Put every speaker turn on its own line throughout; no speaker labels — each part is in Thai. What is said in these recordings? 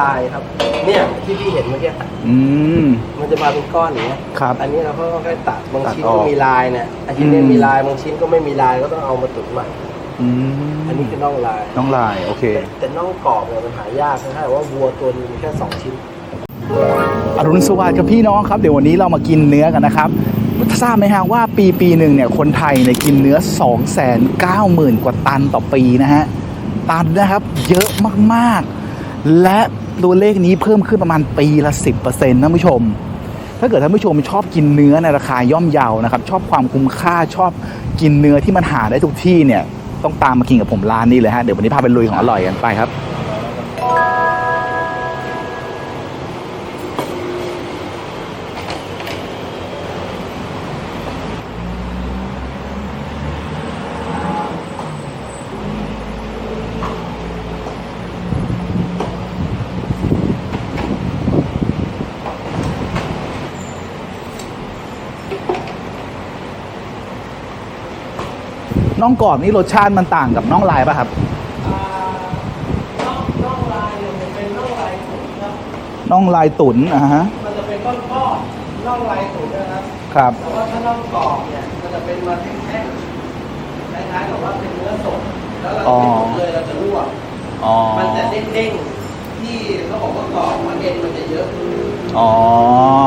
ลายครับ เนี่ยที่พี่เห็นเมื่อกี้
อืม
มันจะมาเป็นก้อนอย่างเงี้ย
ครับ
อันนี้เราก็ค่อยๆตัด บาง
ตัด
ชิ้น
ออก
ก็มีลายเนี่ยอันชิ้นเนี้
อืม
มีลาย บางชิ้นก็ไม่มีลายก็ต้องเอามาตุ๋นใหม่
อืม
อันนี้คือน่องลาย
น้องลาย โอเค
แต่น่องกรอบเนี่ยมันหายากนะถ้าว่าวัวตัวนึงมีแค่สองชิ้น
อรุณสวัสดิ์กับพี่น้องครับ เดี๋ยววันนี้เรามากินเนื้อกันนะครับทราบไหมฮะว่าปีปีหนึ่งเนี่ยคนไทยเนี่ยกินเนื้อ 2 9 0 0 0 0 กว่าตันต่อปีนะฮะ ตันนะครับ เยอะมากๆ และตัวเลขนี้เพิ่มขึ้นประมาณปีละ 10%ท่านผู้ชม ถ้าเกิดท่านผู้ชมชอบกินเนื้อในราคาย่อมเยาวนะครับ ชอบความคุ้มค่าชอบกินเนื้อที่มันหาได้ทุกที่เนี่ย ต้องตามมากินกับผมร้านนี้เลยฮะ เดี๋ยววันนี้พาไปลุยของอร่อยกันไปครับ น่องกรอบนี่รสชาติมันต่างกับน่องลายป่ะครับ
น่องน่องลายเนี่ยมันเป็นน่องลายตุ๋นครับ
น่องลายตุ๋นอะฮะ
มันจะเป็นก้อนๆน่องลายตุ๋นนะครับ
ครับ
แต่ว่าถ้าน่องกรอบเนี่ยมันจะเป็นมาแท่งๆคล้ายๆกับว่าเป็นเนื้อสดแล้วเรา
อ๋อ
ไม่ตุ๋นเลยเราจะลวก
อ๋อ
มันจะเด้งๆที่เขาบอกว่ากรอบมันเอ็นมันจะเยอะ
อ๋อ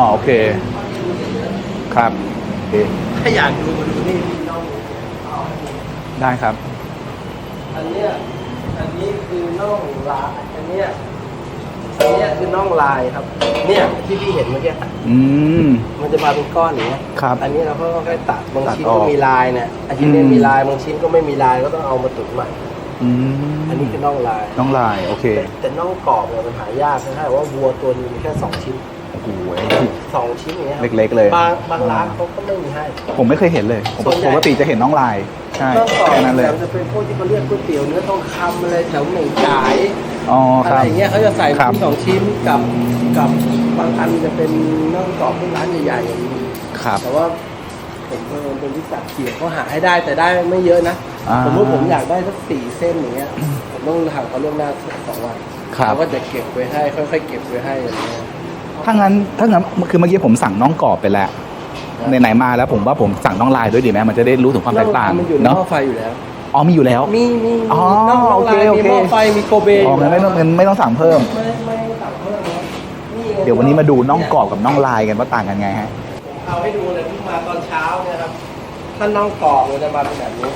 โอเค
มันเอ็นมันจะเยอะ
ครับโอเค
ถ้าอยากดูมาดูนี่พี่น่องเอาให้ดู
ได้ครับ
อันเนี้ยอันนี้คือน่องลายอันเนี้ยอันเนี้ยคือน่องลายครับ เนี่ยที่พี่เห็นเมื่อกี้
อืม
มันจะมาเป็นก้อนอย่างเงี้ย
ครับ
อันนี้เราก็ค่อยๆตัดบาง
ตัด
ชิ้น
ออก
ก็มีลายเนี่ยอันชิ้นเนี้ย
อืม
มีลายบางชิ้นก็ไม่มีลายก็ต้องเอามาตุ๋นใหม่
อืม
อันนี้คือน่องลาย
น้องลาย โอเค
แต่แต่น่องกรอบเนี่ยมันหายากนะถ้าว่าวัวตัวนึงมีแค่สองชิ้น
โอ้โห
สองชิ้นอย่างเงี้ยครับ
เล็กๆเลย
บางบางร้านเขาก็ไม่มีให้
ผมไม่เคยเห็นเลย ผม
ส่วนใหญ่
ปกติจะเห็นน้องลาย ใช่
น่องกรอบ
แค่นั้นเลย
แต่จะเป็นพวกที่เขาเรียกก๋วยเตี๋ยวเนื้อทองคำอะไรแถวเหม่งจ่าย
อ๋อ
อะ
ค
ไร
รับ
อย่างเงี้ยเขาจะใส่
ครับ
ชิ้นสองชิ้นกับกับบางอันจะเป็นน่องกรอบที่ร้านใหญ่ๆอย่างนี้
ครับ
แต่ว่าผมเออเป็นวิสาหกิจเขาหาให้ได้แต่ได้ไม่เยอะนะ
อ่า
สมมติผมอยากได้สักสี่เส้นอย่างเงี้ยผมต้องทางเขาเรื่องหน้าสองวัน
ครับ
เขาก็จะเก็บไว้ให้ค่อยๆเก็บไว้ให้อย่างเงี้ย
ถ้างั้นถ้างั้นคือเมื่อกี้ผมสั่งน้องกรอบไปแล้ว ไหนๆมาแล้วผมว่าผมสั่งน้องลายด้วยดีไหมมันจะได้รู้ถึงความแตกต่าง
มันอยู่ใน
เนาะ
หม้อไฟอยู่แล้ว
อ๋อมีอยู่แล้ว
มีมี
อ๋อ
มีน้องน้อง
โอเค
ลาย
โอ
มี
เค
หม้อไฟมีโกเบ
อ๋องั้นไม่ต้องงั้นไม่ต้องสั่งเพิ่ม
ไม่ไม่สั่งเพิ่มนะนี่ไง
เดี๋ยววันนี้มาดูน่องกรอบกับน่องลายกันว่าต่างกันไงฮะ
เอาให้ดูเลยเพิ่งมาตอนเช้าเนี่ยครับถ้าน้องกรอบมันจะมาเป็นแบบนี้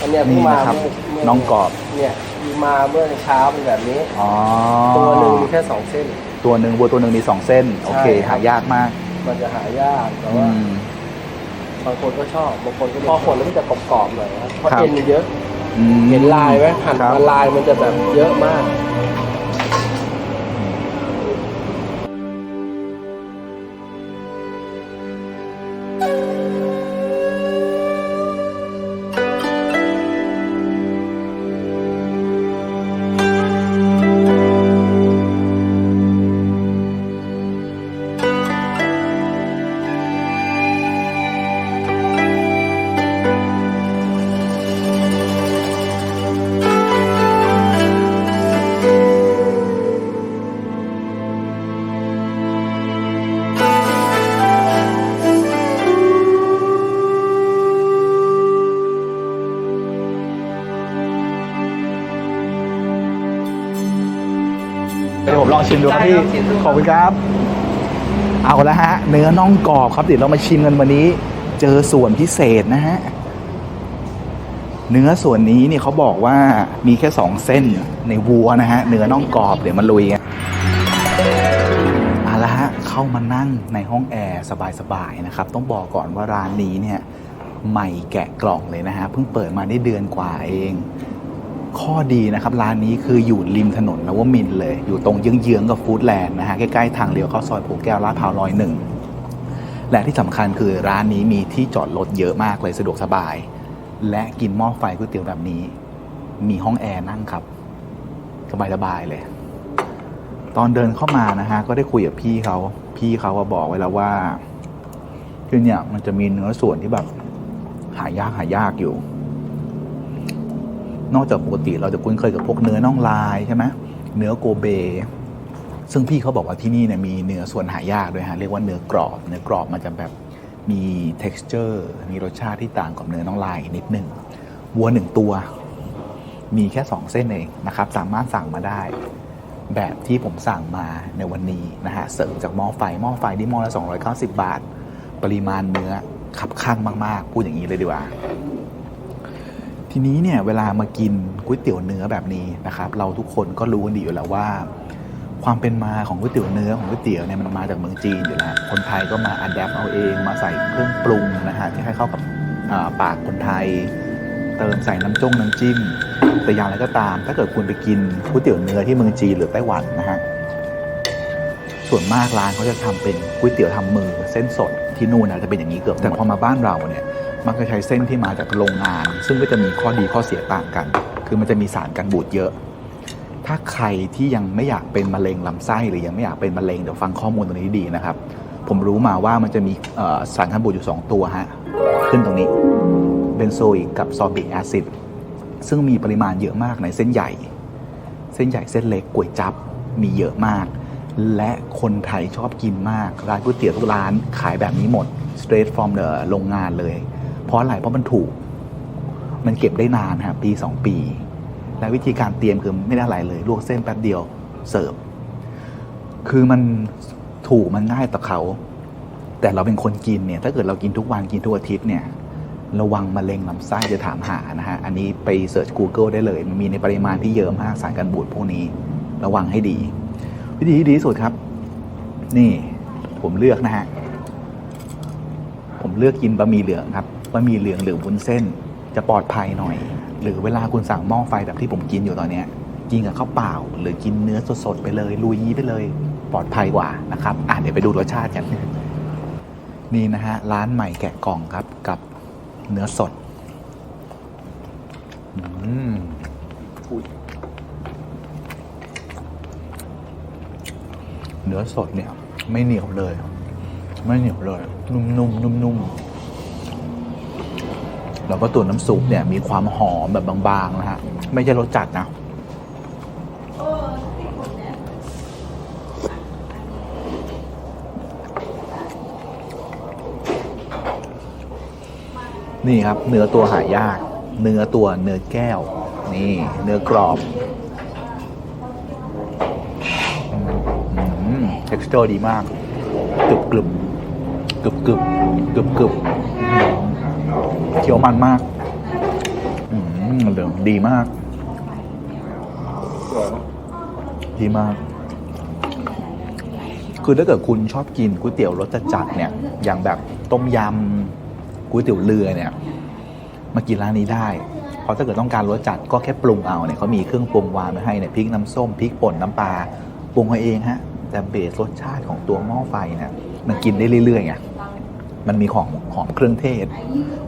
อันเนี้ยเพิ่ง
นี่
มา
นะครับ
เมื่เมื่
น้องกรอบ
เนี่ยมาเมื่อเช้าเป็นแบบนี้
อ๋อ
ตัวหนึ่งมีแค่สองเส้น
ตัวหนึ่งวัวตัวหนึ่งมีสองเส้นโอเค
ใช่ครับ
หายากมาก
มันจะหายากแต่
อื
ว่ามบางคนก็ชอบบางคนก็พอคนแล้วมันจะกรอบๆหน่อยนะเพราะ
ครับ
เอ็นมันเยอะ
อืม
เห็นลายไหมหั่น
ครับ
มาลายมันจะแบบเยอะมาก
ชิมดูครับ
ได้
พี่
ครับชิมดู
ขอบคุณครับ เอาละฮะ เนื้อน่องกรอบครับเดี๋ยวเรามาชิมกันวันนี้ เจอส่วนพิเศษนะฮะ เนื้อส่วนนี้เนี่ยเขาบอกว่ามีแค่สองเส้นในวัวนะฮะ เนื้อน่องกรอบเดี๋ยวมาลุยกันเอาละฮะ เข้ามานั่งในห้องแอร์สบายๆนะครับ ต้องบอกก่อนว่าร้านนี้เนี่ยใหม่แกะกล่องเลยนะฮะ เพิ่งเปิดมาได้เดือนกว่าเอง ข้อดีนะครับ ร้านนี้คืออยู่ริมถนนนวมินเลย อยู่ตรงเยื้องๆกับฟู้ดแลนด์นะฮะ ใกล้ๆทางเลี้ยวเข้าซอยโพแก้วลาดพร้าวร้อยหนึ่งและที่สำคัญคือร้านนี้มีที่จอดรถเยอะมากเลยสะดวกสบาย และกินหม้อไฟก๋วยเตี๋ยวแบบนี้ มีห้องแอร์นั่งครับสบายๆเลย ตอนเดินเข้ามานะฮะก็ได้คุยกับพี่เขาพี่เขาก็บอกไว้แล้วว่าคือเนี่ยมันจะมีเนื้อส่วนที่แบบหายากหายากอยู่ นอกจากปกติเราจะคุ้นเคยกับพวกเนื้อน่องลายใช่ไหมเนื้อโกเบ ซึ่งพี่เขาบอกว่าที่นี่เนี่ยมีเนื้อส่วนหายากด้วยฮะเรียกว่าเนื้อกรอบ เนื้อกรอบมันจะแบบมี texture มีรสชาติที่ต่างกับเนื้อน้องลายนิดนึงวัวหนึ่งตัว มีแค่ 2 เส้นเองนะครับ สามารถสั่งมาได้ แบบที่ผมสั่งมาในวันนี้นะฮะเสริมจากหม้อไฟหม้อไฟที่หม้อละ290 บาท ปริมาณเนื้อขับข้างมาก ๆ พูดอย่างนี้เลยดีกว่า ทีนี้เนี่ยเวลามากินก๋วยเตี๋ยวเนื้อแบบนี้นะครับ เราทุกคนก็รู้กันดีอยู่แล้วว่า ความเป็นมาของก๋วยเตี๋ยวเนื้อของก๋วยเตี๋ยวเนี่ยมันมาจากเมืองจีนอยู่แล้วคนไทยก็มาอัดแอปเอาเองมาใส่เครื่องปรุงนะฮะที่ให้เข้ากับปากคนไทย เติมใส่น้ำจ้งน้ำจิ้มแต่อย่างไรก็ตาม ถ้าเกิดคุณไปกินก๋วยเตี๋ยวเนื้อที่เมืองจีนหรือไต้หวันนะฮะส่วนมากร้านเขาจะทำเป็นก๋วยเตี๋ยวทำมือเส้นสดที่นู่นนะจะเป็นอย่างนี้เกือบแต่พอมาบ้านเราเนี่ย มักจะใช้เส้นที่มาจากโรงงาน ซึ่งก็จะมีข้อดีข้อเสียต่างกัน คือมันจะมีสารกันบูดเยอะ ถ้าใครที่ยังไม่อยากเป็นมะเร็งลำไส้หรือยังไม่อยากเป็นมะเร็งเดี๋ยวฟังข้อมูลตรงนี้ดีนะครับ ผมรู้มาว่ามันจะมีสารกันบูดอยู่ 2 ตัวฮะขึ้นตรงนี้เบนโซอิกกับซอบิกแอซิดซึ่งมีปริมาณเยอะมากในเส้นใหญ่ เส้นใหญ่เส้นเล็กก๋วยจับมีเยอะมาก และคนไทยชอบกินมาก ร้านก๋วยเตี๋ยวทุกร้านขายแบบนี้หมด straight from the โรงงานเลย เพราะอะไรเพราะมันถูก มันเก็บได้นานครับปี 2 ปี และวิธีการเตรียมคือไม่ได้อะไรเลย ลวกเส้นแป๊บเดียวเสิร์ฟคือมันถูกมันง่ายต่อเขา แต่เราเป็นคนกินเนี่ย ถ้าเกิดเรากินทุกวันกินทุกอาทิตย์เนี่ย ระวังมะเร็งลำไส้จะถามหานะฮะ อันนี้ไปเสิร์ช Google ได้เลย มันมีในปริมาณที่เยอะมากสารกันบูดพวกนี้ ระวังให้ดี วิธีที่ดีที่สุดครับ นี่ผมเลือกนะฮะ ผมเลือกกินบะหมี่เหลืองครับ บะหมี่เหลืองหรือวุ้นเส้นจะปลอดภัยหน่อย หรือเวลาคุณสั่งหม้อไฟแบบที่ผมกินอยู่ตอนนี้กินกับข้าวเปล่า หรือกินเนื้อสดๆไปเลยลุยไปเลย ปลอดภัยกว่านะครับอะเดี๋ยวไปดูรสชาติกันนี่นะฮะร้านใหม่แกะกล่องครับกับเนื้อสดอืมเนื้อสดเนี่ย ไม่เหนียวเลย ไม่เหนียวเลย นุ่มๆนุ่มๆ แล้วก็ตัวน้ำซุปเนี่ยมีความหอมแบบบางๆนะฮะไม่ใช่รสจัดนะนี่ครับ เนื้อตัวหายาก เนื้อตัวเนื้อแก้ว นี่ เนื้อกรอบอ texture ดีมากกรึบกรึบกรึบกรึบกรึบกรึบ เคี้ยวมันมาก อืมเหลืองดีมาก ดีมาก คือถ้าเกิดคุณชอบกินก๋วยเตี๋ยวรสจัดเนี่ย อย่างแบบต้มยำก๋วยเตี๋ยวเรือเนี่ย มากินร้านนี้ได้ เพราะถ้าเกิดต้องการรสจัดก็แค่ปรุงเอาเนี่ยเขามีเครื่องปรุงวางไว้ให้เนี่ยพริกน้ำส้มพริกป่นน้ำปลาปรุงเอาเองฮะ แต่เบสรสชาติของตัวหม้อไฟเนี่ยมันกินได้เรื่อยๆไง มันมีของหอมเครื่องเทศ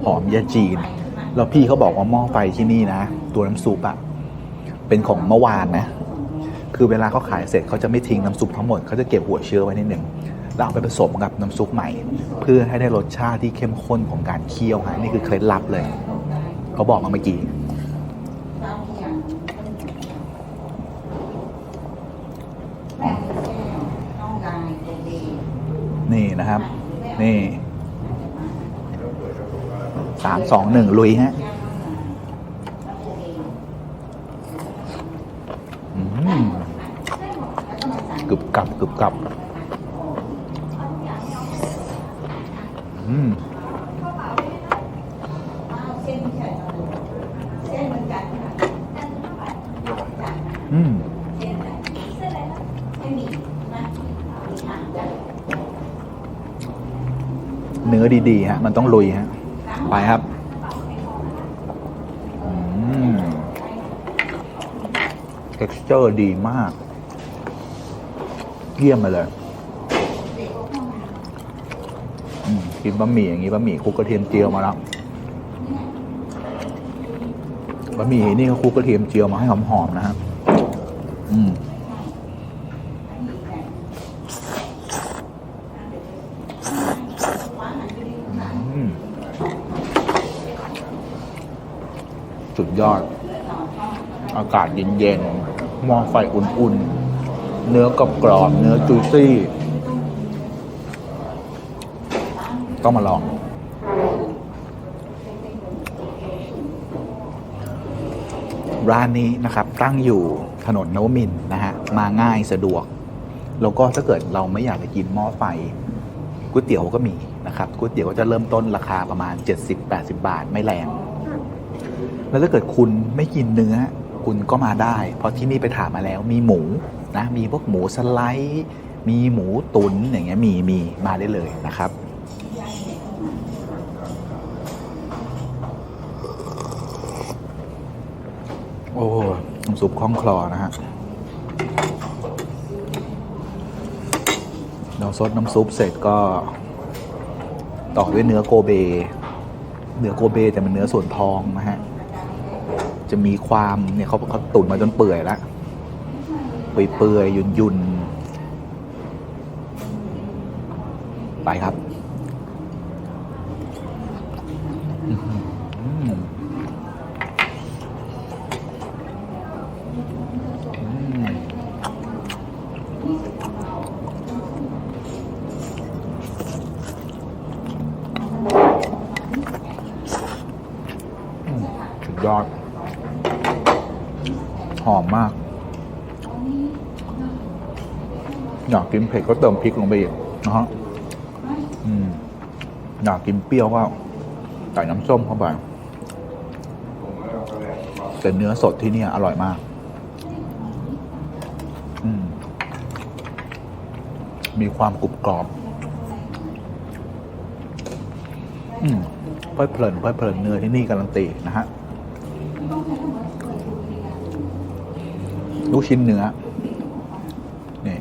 หอมยาจีน แล้วพี่เขาบอกว่าหม้อไฟที่นี่นะ ตัวน้ำซุปอะเป็นของเมื่อวานนะ คือเวลาเขาขายเสร็จเขาจะไม่ทิ้งน้ำซุปทั้งหมดเขาจะเก็บหัวเชื้อไว้นิดหนึ่งแล้วเอาไปผสมกับน้ำซุปใหม่ เพื่อให้ได้รสชาติที่เข้มข้นของการเคี่ยวฮะนี่คือเคล็ดลับเลยเขาบอกมาเมื่อกี้นี่นะครับ นี่ สามสองหนึ่งลุยฮะกึบกับกึบกับอืมอืมเนื้อดี ๆ ฮะ มันต้องลุยฮะ ไปครับอืม texture ดีมาก เยี่ยมไปเลยกินบะหมี่อย่างนี้บะหมี่คุกกระเทียมเจียวมาแล้วบะหมี่นี่ก็คุกกระเทียมเจียวมาให้หอมๆนะฮะอืมอืมสุดยอด อากาศ เย็นๆหม้อไฟอุ่นๆ เนื้อกรอบกรอบเนื้อจุซี่ ต้องมาลอง ร้านนี้นะครับ ตั้งอยู่ถนนนวมินนะฮะ มาง่ายสะดวก แล้วก็ถ้าเกิดเราไม่อยากจะกินหม้อไฟก๋วยเตี๋ยวก็มีนะครับก๋วยเตี๋ยวก็จะเริ่มต้นราคาประมาณ 70-80 บาทไม่แรง แล้วถ้าเกิดคุณไม่กินเนื้อ คุณก็มาได้ เพราะที่นี่ไปถามมาแล้วมีหมูนะมีพวกหมูสไลด์มีหมูตุ๋นอย่างเงี้ยมีมีมาได้เลยนะครับโอ้น้ำซุปคล่องคลอนะฮะเราซดน้ำซุปเสร็จก็ต่อด้วยเนื้อโกเบ เนื้อโกเบแต่เป็นเนื้อส่วนทองนะฮะ จะมีความเนี่ยเขาเขาตุ๋นมาจนเปื่อยแล้วเปื่อยๆยุนยุนๆไปครับอื้อหืออืม สุดยอด หอมมาก อยากกินเผ็ดก็เติมพริกลงไปอีกนะฮะอยากกินเปรี้ยวก็ใส่น้ำส้มเข้าไปแต่เนื้อสดที่นี่อร่อยมากมมีความกรุบกรอบอืมเพลิดเพลินเพลิดเพลินเนื้อที่นี่การันตีนะฮะ ลูกชิ้นเนื้อนี่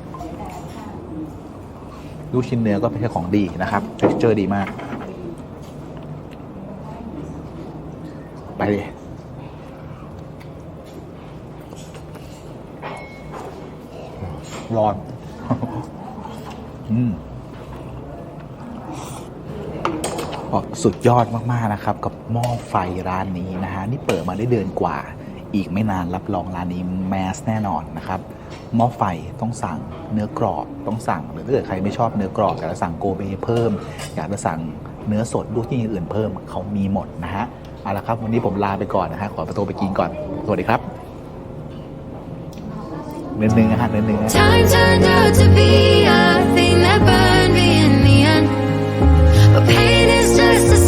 ลูกชิ้นเนื้อก็เป็นแค่ของดีนะครับ เท็กเจอร์ดีมาก ไปเลยร้อน อืมสุดยอดมาก ๆ นะครับ กับหม้อไฟร้านนี้นะฮะ นี่เปิดมาได้เดือนกว่า อีกไม่นานรับรองร้านนี้แมสแน่นอนนะครับหม้อไฟต้องสั่งเนื้อกรอบต้องสั่ง หรือถ้าเกิดใครไม่ชอบเนื้อกรอบอยากจะสั่งโกเบเพิ่ม อยากจะสั่งเนื้อสดดูที่อื่นเพิ่มเขามีหมดนะฮะเอาละครับวันนี้ผมลาไปก่อนนะฮะขอประตูไปกินก่อนสวัสดีครับเนื้หนึ่งนะฮะเนื้หนึ่ง
Time pain is just a